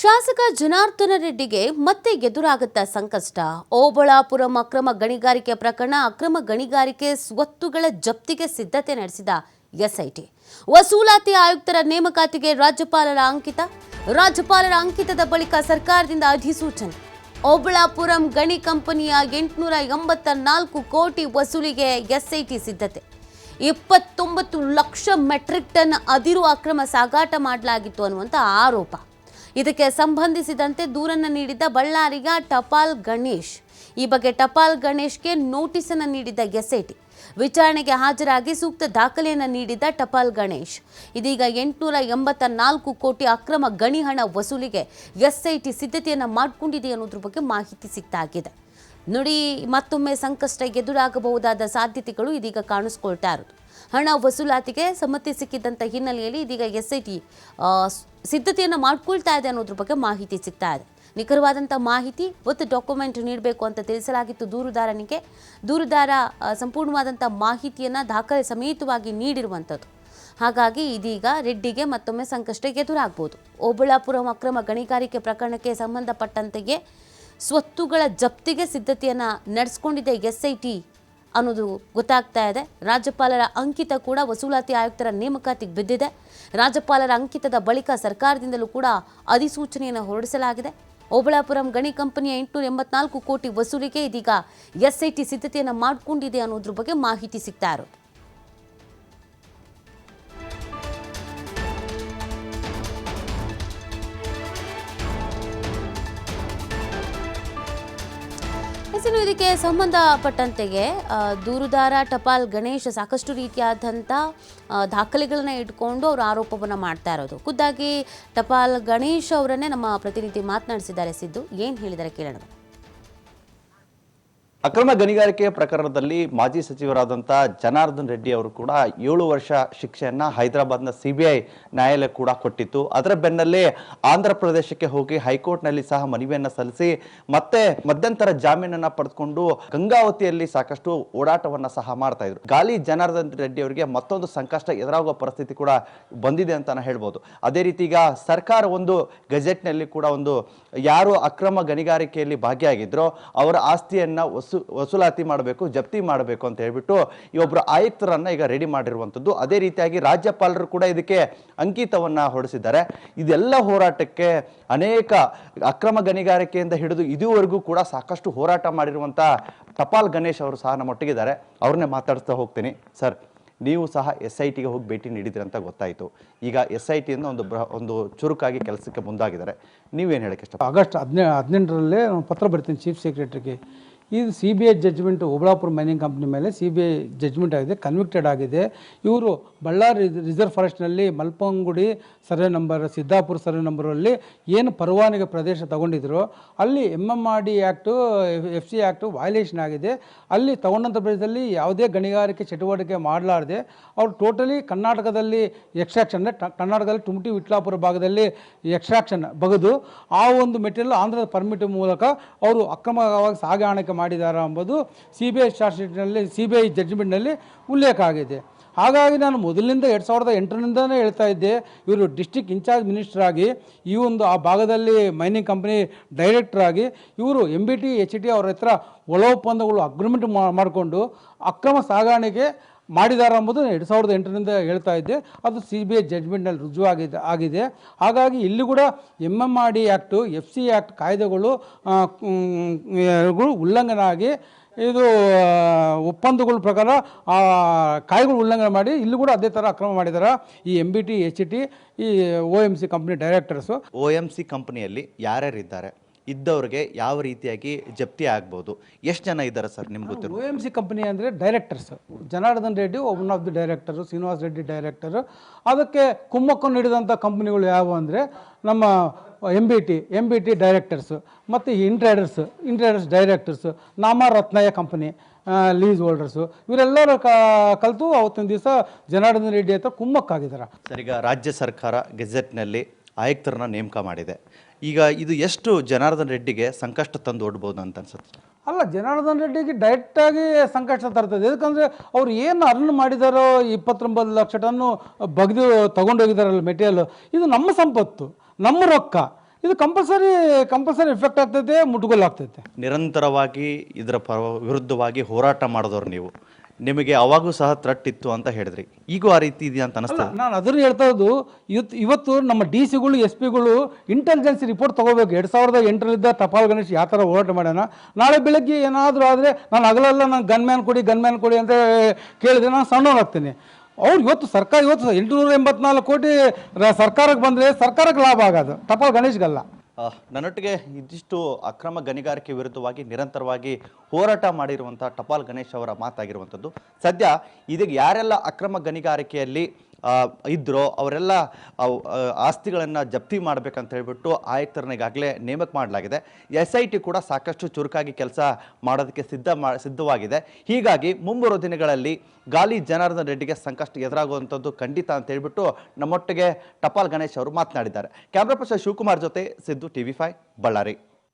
ಶಾಸಕ ಜನಾರ್ದನ ರೆಡ್ಡಿಗೆ ಮತ್ತೆ ಎದುರಾಗುತ್ತ ಸಂಕಷ್ಟ. ಓಬಳಾಪುರಂ ಅಕ್ರಮ ಗಣಿಗಾರಿಕೆ ಪ್ರಕರಣ ಅಕ್ರಮ ಗಣಿಗಾರಿಕೆ ಸ್ವತ್ತುಗಳ ಜಪ್ತಿಗೆ ಸಿದ್ಧತೆ ನಡೆಸಿದ ಎಸ್ಐಟಿ. ವಸೂಲಾತಿ ಆಯುಕ್ತರ ನೇಮಕಾತಿಗೆ ರಾಜ್ಯಪಾಲರ ಅಂಕಿತ. ರಾಜ್ಯಪಾಲರ ಅಂಕಿತದ ಬಳಿಕ ಸರ್ಕಾರದಿಂದ ಅಧಿಸೂಚನೆ. ಓಬಳಾಪುರಂ ಗಣಿ ಕಂಪನಿಯ ಎಂಟುನೂರ ಎಂಬತ್ತ ನಾಲ್ಕು ಕೋಟಿ ವಸೂಲಿಗೆ ಎಸ್ಐಟಿ ಸಿದ್ಧತೆ. ಇಪ್ಪತ್ತೊಂಬತ್ತು ಲಕ್ಷ ಮೆಟ್ರಿಕ್ ಟನ್ ಅದಿರು ಅಕ್ರಮ ಸಾಗಾಟ ಮಾಡಲಾಗಿತ್ತು ಅನ್ನುವಂಥ ಆರೋಪ. ಇದಕ್ಕೆ ಸಂಬಂಧಿಸಿದಂತೆ ದೂರನ್ನು ನೀಡಿದ್ದ ಬಳ್ಳಾರಿಯ ಟಪಾಲ್ ಗಣೇಶ್. ಈ ಬಗ್ಗೆ ಟಪಾಲ್ ಗಣೇಶ್ಗೆ ನೋಟಿಸನ್ನು ನೀಡಿದ್ದ ಎಸ್ಐಟಿ. ವಿಚಾರಣೆಗೆ ಹಾಜರಾಗಿ ಸೂಕ್ತ ದಾಖಲೆಯನ್ನು ನೀಡಿದ್ದ ಟಪಾಲ್ ಗಣೇಶ್. ಇದೀಗ ಎಂಟುನೂರ ಎಂಬತ್ತ ನಾಲ್ಕು ಕೋಟಿ ಅಕ್ರಮ ಗಣಿ ಹಣ ವಸೂಲಿಗೆ ಎಸ್ಐಟಿ ಸಿದ್ಧತೆಯನ್ನು ಮಾಡಿಕೊಂಡಿದೆ ಅನ್ನೋದ್ರ ಬಗ್ಗೆ ಮಾಹಿತಿ ಸಿಕ್ತಾಗಿದೆ. ನುಡಿ ಮತ್ತೊಮ್ಮೆ ಸಂಕಷ್ಟ ಎದುರಾಗಬಹುದಾದ ಸಾಧ್ಯತೆಗಳು ಇದೀಗ ಕಾಣಿಸ್ಕೊಳ್ತಾ ಇರೋದು. ಹಣ ವಸೂಲಾತಿಗೆ ಸಮ್ಮತಿ ಸಿಕ್ಕಿದ್ದಂಥ ಹಿನ್ನೆಲೆಯಲ್ಲಿ ಇದೀಗ ಎಸ್ ಐ ಟಿ ಸಿದ್ಧತೆಯನ್ನು ಮಾಡ್ಕೊಳ್ತಾ ಇದೆ ಅನ್ನೋದ್ರ ಬಗ್ಗೆ ಮಾಹಿತಿ ಸಿಗ್ತಾ ಇದೆ. ನಿಖರವಾದಂಥ ಮಾಹಿತಿ, ಒತ್ತು ಡಾಕ್ಯುಮೆಂಟ್ ನೀಡಬೇಕು ಅಂತ ತಿಳಿಸಲಾಗಿತ್ತು ದೂರುದಾರನಿಗೆ ದೂರುದಾರ ಸಂಪೂರ್ಣವಾದಂಥ ಮಾಹಿತಿಯನ್ನು ದಾಖಲೆ ಸಮೇತವಾಗಿ ನೀಡಿರುವಂಥದ್ದು ಹಾಗಾಗಿ ಇದೀಗ ರೆಡ್ಡಿಗೆ ಮತ್ತೊಮ್ಮೆ ಸಂಕಷ್ಟ ಎದುರಾಗ್ಬೋದು. ಓಬಳಾಪುರಂ ಅಕ್ರಮ ಗಣಿಗಾರಿಕೆ ಪ್ರಕರಣಕ್ಕೆ ಸಂಬಂಧಪಟ್ಟಂತೆಯೇ ಸ್ವತ್ತುಗಳ ಜಪ್ತಿಗೆ ಸಿದ್ಧತೆಯನ್ನು ನಡೆಸ್ಕೊಂಡಿದೆ ಎಸ್ ಐ ಟಿ ಅನ್ನೋದು ಗೊತ್ತಾಗ್ತಾ ಇದೆ. ರಾಜ್ಯಪಾಲರ ಅಂಕಿತ ಕೂಡ ವಸೂಲಾತಿ ಆಯುಕ್ತರ ನೇಮಕಾತಿಗೆ ಬಿದ್ದಿದೆ. ರಾಜ್ಯಪಾಲರ ಅಂಕಿತದ ಬಳಿಕ ಸರ್ಕಾರದಿಂದಲೂ ಕೂಡ ಅಧಿಸೂಚನೆಯನ್ನು ಹೊರಡಿಸಲಾಗಿದೆ. ಓಬಳಾಪುರಂ ಗಣಿ ಕಂಪನಿಯ ಎಂಟುನೂರ ಎಂಬತ್ನಾಲ್ಕು ಕೋಟಿ ವಸೂಲಿಗೆ ಇದೀಗ ಎಸ್ಐಟಿ ಸಿದ್ಧತೆಯನ್ನು ಮಾಡಿಕೊಂಡಿದೆ ಅನ್ನೋದ್ರ ಬಗ್ಗೆ ಮಾಹಿತಿ ಸಿಗ್ತಾ ಇನ್ನು ಇದಕ್ಕೆ ಸಂಬಂಧಪಟ್ಟಂತೆಗೆ ದೂರುದಾರ ಟಪಾಲ್ ಗಣೇಶ್ ಸಾಕಷ್ಟು ರೀತಿಯಾದಂಥ ದಾಖಲೆಗಳನ್ನ ಇಟ್ಕೊಂಡು ಅವರು ಆರೋಪವನ್ನು ಮಾಡ್ತಾ ಇರೋದು. ಖುದ್ದಾಗಿ ಟಪಾಲ್ ಗಣೇಶ್ ಅವರನ್ನೇ ನಮ್ಮ ಪ್ರತಿನಿಧಿ ಮಾತನಾಡಿಸಿದ್ದಾರೆ. ಸಿದ್ದು, ಏನು ಹೇಳಿದ್ದಾರೆ ಕೇಳೋಣ. ಅಕ್ರಮ ಗಣಿಗಾರಿಕೆ ಪ್ರಕರಣದಲ್ಲಿ ಮಾಜಿ ಸಚಿವರಾದಂಥ ಜನಾರ್ದನ್ ರೆಡ್ಡಿ ಅವರು ಕೂಡ ಏಳು ವರ್ಷ ಶಿಕ್ಷೆಯನ್ನು ಹೈದರಾಬಾದ್ನ ಸಿ ಬಿ ಐ ನ್ಯಾಯಾಲಯ ಕೂಡ ಕೊಟ್ಟಿತ್ತು. ಅದರ ಬೆನ್ನಲ್ಲೇ ಆಂಧ್ರ ಪ್ರದೇಶಕ್ಕೆ ಹೋಗಿ ಹೈಕೋರ್ಟ್ನಲ್ಲಿ ಸಹ ಮನವಿಯನ್ನು ಸಲ್ಲಿಸಿ, ಮತ್ತೆ ಮಧ್ಯಂತರ ಜಾಮೀನನ್ನು ಪಡೆದುಕೊಂಡು ಗಂಗಾವತಿಯಲ್ಲಿ ಸಾಕಷ್ಟು ಓಡಾಟವನ್ನು ಸಹ ಮಾಡ್ತಾ ಇದ್ರು. ಗಾಲಿ ಜನಾರ್ದನ್ ರೆಡ್ಡಿ ಅವರಿಗೆ ಮತ್ತೊಂದು ಸಂಕಷ್ಟ ಎದುರಾಗುವ ಪರಿಸ್ಥಿತಿ ಕೂಡ ಬಂದಿದೆ ಅಂತ ಹೇಳ್ಬೋದು. ಅದೇ ರೀತಿ ಈಗ ಸರ್ಕಾರ ಒಂದು ಗೆಜೆಟ್ನಲ್ಲಿ ಕೂಡ ಒಂದು ಯಾರು ಅಕ್ರಮ ಗಣಿಗಾರಿಕೆಯಲ್ಲಿ ಭಾಗಿಯಾಗಿದ್ರೋ ಅವರ ಆಸ್ತಿಯನ್ನ ವಸು, ವಸೂಲಾತಿ ಮಾಡಬೇಕು, ಜಪ್ತಿ ಮಾಡಬೇಕು ಅಂತ ಹೇಳ್ಬಿಟ್ಟು ಈ ಒಬ್ಬರು ಆಯುಕ್ತರನ್ನು ಈಗ ರೆಡಿ ಮಾಡಿರುವಂಥದ್ದು. ಅದೇ ರೀತಿಯಾಗಿ ರಾಜ್ಯಪಾಲರು ಕೂಡ ಇದಕ್ಕೆ ಅಂಕಿತವನ್ನು ಹೊರಡಿಸಿದ್ದಾರೆ. ಇದೆಲ್ಲ ಹೋರಾಟಕ್ಕೆ ಅನೇಕ ಅಕ್ರಮ ಗಣಿಗಾರಿಕೆಯಿಂದ ಹಿಡಿದು ಇದುವರೆಗೂ ಕೂಡ ಸಾಕಷ್ಟು ಹೋರಾಟ ಮಾಡಿರುವಂಥ ಟಪಾಲ್ ಗಣೇಶ್ ಅವರು ಸಹ ನಮ್ಮ ಒಟ್ಟಿಗಿದ್ದಾರೆ ಅವ್ರನ್ನೇ ಮಾತಾಡಿಸ್ತಾ ಹೋಗ್ತೀನಿ. ಸರ್, ನೀವು ಸಹ ಎಸ್ ಐ ಟಿಗೆ ಹೋಗಿ ಭೇಟಿ ನೀಡಿದ್ರಿ ಅಂತ ಗೊತ್ತಾಯಿತು. ಈಗ ಎಸ್ ಐ ಟಿಯಿಂದ ಒಂದು ಬ್ರ ಒಂದು ಚುರುಕಾಗಿ ಕೆಲಸಕ್ಕೆ ಮುಂದಾಗಿದ್ದಾರೆ. ನೀವೇನು ಹೇಳಕ್ಕೆ ಇಷ್ಟ ಆಗಸ್ಟ್ ಹದಿನೇ, ಹದಿನೆಂಟರಲ್ಲೇ ಪತ್ರ ಬರ್ತೀನಿ ಚೀಫ್ ಸೆಕ್ರೆಟರಿಗೆ. ಇದು C B I judgement Obalapura mining company ಮೇಲೆ ಸಿ ಬಿ ಐ ಜಡ್ಜ್ಮೆಂಟ್ ಆಗಿದೆ ಕನ್ವಿಕ್ಟೆಡ್ ಆಗಿದೆ. ಇವರು Bellary reserve ಫಾರೆಸ್ಟ್ನಲ್ಲಿ Malpangudi survey number Siddapura survey ನಂಬರಲ್ಲಿ ಏನು ಪರವಾನಗಿ ಪ್ರದೇಶ ತಗೊಂಡಿದ್ರು. ಅಲ್ಲಿ M M R D act F C act violation ಆಗಿದೆ. ಅಲ್ಲಿ ತಗೊಂಡಂಥ ಪ್ರದೇಶದಲ್ಲಿ ಯಾವುದೇ ಗಣಿಗಾರಿಕೆ ಚಟುವಟಿಕೆ ಮಾಡಲಾರದೆ, ಅವರು ಟೋಟಲಿ ಕರ್ನಾಟಕದಲ್ಲಿ ಎಕ್ಸ್ಟ್ರಾಕ್ಷನ್ ಕರ್ನಾಟಕದಲ್ಲಿ ತುಮಟಿ ವಿಟ್ಲಾಪುರ ಭಾಗದಲ್ಲಿ ಎಕ್ಸ್ಟ್ರಾಕ್ಷನ್ ಬಗೆದು ಆ ಒಂದು ಮೆಟೀರಿಯಲ್ ಆಂಧ್ರದ ಪರ್ಮಿಟ್ ಮೂಲಕ ಅವರು ಅಕ್ರಮವಾಗಿ ಸಾಗಾಣಿಕೆ ಮಾಡಿದ್ದಾರೆ ಎಂಬುದು ಸಿ ಬಿ ಐ ಚಾರ್ಜ್ ಶೀಟ್ನಲ್ಲಿ ಸಿ ಬಿ ಐ ಜಡ್ಜ್ಮೆಂಟ್ನಲ್ಲಿ ಉಲ್ಲೇಖ ಆಗಿದೆ. ಹಾಗಾಗಿ ನಾನು ಮೊದಲಿನಿಂದ ಎರಡು ಸಾವಿರದ ಎಂಟರಿಂದನೇ ಹೇಳ್ತಾ ಇದ್ದೆ, ಇವರು ಡಿಸ್ಟಿಕ್ ಇನ್ಚಾರ್ಜ್ ಮಿನಿಸ್ಟರ್ ಆಗಿ ಈ ಒಂದು ಆ ಭಾಗದಲ್ಲಿ ಮೈನಿಂಗ್ ಕಂಪ್ನಿ ಡೈರೆಕ್ಟರ್ ಆಗಿ ಇವರು M B T H T ಅವರ ಹತ್ರ ಒಳ ಒಪ್ಪಂದಗಳು ಅಗ್ರಿಮೆಂಟ್ ಮಾಡಿಕೊಂಡು ಅಕ್ರಮ ಸಾಗಾಣಿಕೆ ಮಾಡಿದ್ದಾರೆ ಎಂಬುದು ಎರಡು ಸಾವಿರದ ಎಂಟರಿಂದ ಹೇಳ್ತಾ ಇದ್ದೆ. ಅದು ಸಿ ಬಿ ಐ ಜಡ್ಜ್ಮೆಂಟ್ನಲ್ಲಿ ರುಜು ಆಗಿದೆ. ಆಗಿದೆ ಹಾಗಾಗಿ ಇಲ್ಲಿ ಕೂಡ M M R D act F C act ಕಾಯ್ದೆಗಳು ಉಲ್ಲಂಘನೆ ಇದು ಒಪ್ಪಂದಗಳ ಪ್ರಕಾರ, ಆ, ಕಾಯ್ದೆಗಳು ಉಲ್ಲಂಘನೆ ಮಾಡಿ ಇಲ್ಲಿ ಕೂಡ ಅದೇ ಥರ ಅಕ್ರಮ ಮಾಡಿದ್ದಾರೆ ಈ M B T H T ಈ O M C company directors O M C ಕಂಪ್ನಿಯಲ್ಲಿ ಯಾರ್ಯಾರಿದ್ದಾರೆ? ಇದ್ದವ್ರಿಗೆ ಯಾವ ರೀತಿಯಾಗಿ ಜಪ್ತಿ ಆಗ್ಬೋದು? ಎಷ್ಟು ಜನ ಇದ್ದಾರೆ ಸರ್ ನಿಮ್ಗೆ ಗೊತ್ತಿರೋ ಎಂ ಸಿ ಕಂಪನಿ ಅಂದರೆ directors Janardhan Reddy one of the director Srinivas Reddy director ಅದಕ್ಕೆ ಕುಮ್ಮಕ್ಕನ್ನು ಹಿಡಿದಂಥ ಕಂಪ್ನಿಗಳು ಯಾವುವು ಅಂದರೆ ನಮ್ಮ M B T M B T directors ಮತ್ತು ಇಂಟ್ರೇಡರ್ಸ್ ಇಂಟ್ರೇಡರ್ಸ್ ಡೈರೆಕ್ಟರ್ಸು ನಾಮ ರತ್ನಯ್ಯ ಕಂಪನಿ ಲೀಸ್ ಹೋಲ್ಡರ್ಸು ಇವರೆಲ್ಲರೂ ಕ ಕಲಿತು ಅವತ್ತಿನ ದಿವಸ ಜನಾರ್ದನ್ ರೆಡ್ಡಿ ಹತ್ರ ಕುಮ್ಮಕ್ಕಾಗಿದ್ದಾರೆ ಸರ್ ಈಗ ರಾಜ್ಯ ಸರ್ಕಾರ ಗೆಜೆಟ್ನಲ್ಲಿ ಆಯುಕ್ತರನ್ನ ನೇಮಕ ಮಾಡಿದೆ. ಈಗ ಇದು ಎಷ್ಟು ಜನಾರ್ದನ್ ರೆಡ್ಡಿಗೆ ಸಂಕಷ್ಟ ತಂದು ಓಡ್ಬೋದು ಅಂತ ಅನ್ಸುತ್ತೆ? ಅಲ್ಲ ಜನಾರ್ದನ್ ರೆಡ್ಡಿಗೆ ಡೈರೆಕ್ಟಾಗಿ ಸಂಕಷ್ಟ ತರ್ತದೆ. ಯಾಕಂದರೆ ಅವ್ರು ಏನು ಅರ್ನ್ ಮಾಡಿದಾರೋ ಇಪ್ಪತ್ತೊಂಬತ್ತು ಲಕ್ಷ ಟನ್ನು ಬಗೆದು ತಗೊಂಡೋಗಿದಾರಲ್ಲ ಮೆಟೀರಿಯಲ್ ಇದು ನಮ್ಮ ಸಂಪತ್ತು ನಮ್ಮ ರೊಕ್ಕ. ಇದು ಕಂಪಲ್ಸರಿ ಕಂಪಲ್ಸರಿ ಎಫೆಕ್ಟ್ ಆಗ್ತೈತೆ ಮುಟ್ಗೋಲ್ ಆಗ್ತೈತೆ. ನಿರಂತರವಾಗಿ ಇದರ ಪರ ವಿರುದ್ಧವಾಗಿ ಹೋರಾಟ ಮಾಡಿದವ್ರು ನೀವು. ನಿಮಗೆ ಅವಾಗೂ ಸಹ ಥ್ರೆಟ್ ಇತ್ತು ಅಂತ ಹೇಳಿದ್ರಿ. ಈಗೂ ಆ ರೀತಿ ಇದೆಯಾ ಅಂತ ಅನಿಸ್ತದೆ ನಾನು ಅದನ್ನು ಹೇಳ್ತಾ ಇರೋದು ಇವತ್ತು ಇವತ್ತು ನಮ್ಮ ಡಿ ಸಿಗಳು ಎಸ್ ಪಿಗಳು ಇಂಟೆಲಿಜೆನ್ಸ್ ರಿಪೋರ್ಟ್ ತೊಗೋಬೇಕು. ಎರಡು ಸಾವಿರದ ಎಂಟರಿಂದ ಟಪಾಲ್ ಗಣೇಶ್ ಯಾವ ಥರ ಹೋರಾಟ ಮಾಡ್ಯಾನ? ನಾಳೆ ಬೆಳಗ್ಗೆ ಏನಾದರೂ ಆದರೆ ನಾನು ಹಗಲೆಲ್ಲ ನಾನು ಗನ್ ಮ್ಯಾನ್ ಕೊಡಿ ಗನ್ ಮ್ಯಾನ್ ಕೊಡಿ ಅಂತ ಕೇಳಿದ್ರೆ ನಾನು ಸಣ್ಣವನಾಗ್ತೀನಿ ಅವ್ರು ಇವತ್ತು ಸರ್ಕಾರ ಇವತ್ತು ಎಂಟುನೂರ ಎಂಬತ್ನಾಲ್ಕು ಕೋಟಿ ರ- ಸರ್ಕಾರಕ್ಕೆ ಬಂದರೆ ಸರ್ಕಾರಕ್ಕೆ ಲಾಭ ಆಗೋದು. ಟಪಾಲ್ ಗಣೇಶ್ಗಲ್ಲ ನನ್ನೊಟ್ಟಿಗೆ ಇದಿಷ್ಟು ಅಕ್ರಮ ಗಣಿಗಾರಿಕೆ ವಿರುದ್ಧವಾಗಿ ನಿರಂತರವಾಗಿ ಹೋರಾಟ ಮಾಡಿರುವಂಥ ಟಪಾಲ್ ಗಣೇಶ್ ಅವರ ಮಾತಾಗಿರುವಂಥದ್ದು. ಸದ್ಯ ಇದಕ್ಕೆ ಯಾರೆಲ್ಲ ಅಕ್ರಮ ಗಣಿಗಾರಿಕೆಯಲ್ಲಿ ಆ, ಇದ್ರೋ ಅವರೆಲ್ಲ ಆಸ್ತಿಗಳನ್ನು ಜಪ್ತಿ ಮಾಡಬೇಕಂತ ಹೇಳಿಬಿಟ್ಟು ಆಯುಕ್ತರನ್ನ ನೇಮಕ ಮಾಡಲಾಗಿದೆ. ಎಸ್ ಐ ಟಿ ಕೂಡ ಸಾಕಷ್ಟು ಚುರುಕಾಗಿ ಕೆಲಸ ಮಾಡೋದಕ್ಕೆ ಸಿದ್ಧ ಸಿದ್ಧವಾಗಿದೆ. ಹೀಗಾಗಿ ಮುಂಬರುವ ದಿನಗಳಲ್ಲಿ ಗಾಲಿ ಜನಾರ್ದನ್ ರೆಡ್ಡಿಗೆ ಸಂಕಷ್ಟ ಎದುರಾಗುವಂಥದ್ದು ಖಂಡಿತ ಅಂತ ಹೇಳಿಬಿಟ್ಟು ನಮ್ಮೊಟ್ಟಿಗೆ ಟಪಾಲ್ ಗಣೇಶ್ ಅವರು ಮಾತನಾಡಿದ್ದಾರೆ. ಕ್ಯಾಮ್ರಾ ಪರ್ಸನ್ ಶಿವಕುಮಾರ್ ಜೊತೆ ಸಿದ್ದು ಟಿವಿ ಫೈವ್ ಬಳ್ಳಾರಿ.